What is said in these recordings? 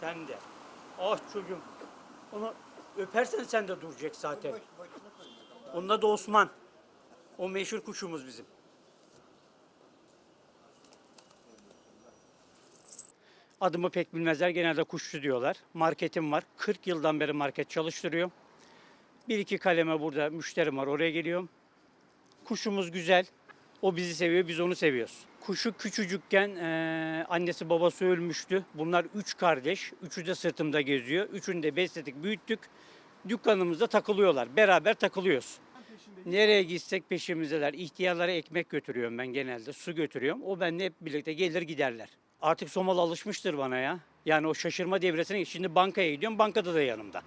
Sen de. Ah çocuğum. Onu öpersen sen de duracak zaten. Onun adı Osman. O meşhur kuşumuz bizim. Adımı pek bilmezler. Genelde kuşçu diyorlar. Marketim var. 40 yıldan beri market çalıştırıyorum. Bir iki kaleme burada müşterim var. Oraya geliyorum. Kuşumuz güzel. O bizi seviyor, biz onu seviyoruz. Kuşu küçücükken eee, annesi babası ölmüştü. Bunlar üç kardeş. Üçü de sırtımda geziyor. Üçünü de besledik, büyüttük. Dükkanımızda takılıyorlar. Beraber takılıyoruz. Nereye gitsek peşimizdeler. İhtiyarlara ekmek götürüyorum ben genelde. Su götürüyorum. O benimle hep birlikte gelir giderler. Artık Somal alışmıştır bana ya. Yani o şaşırma devresine şimdi bankaya gidiyorum. Bankada da yanımda.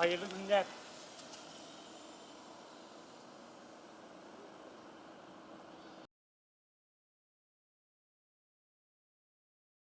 Hayırlı günler.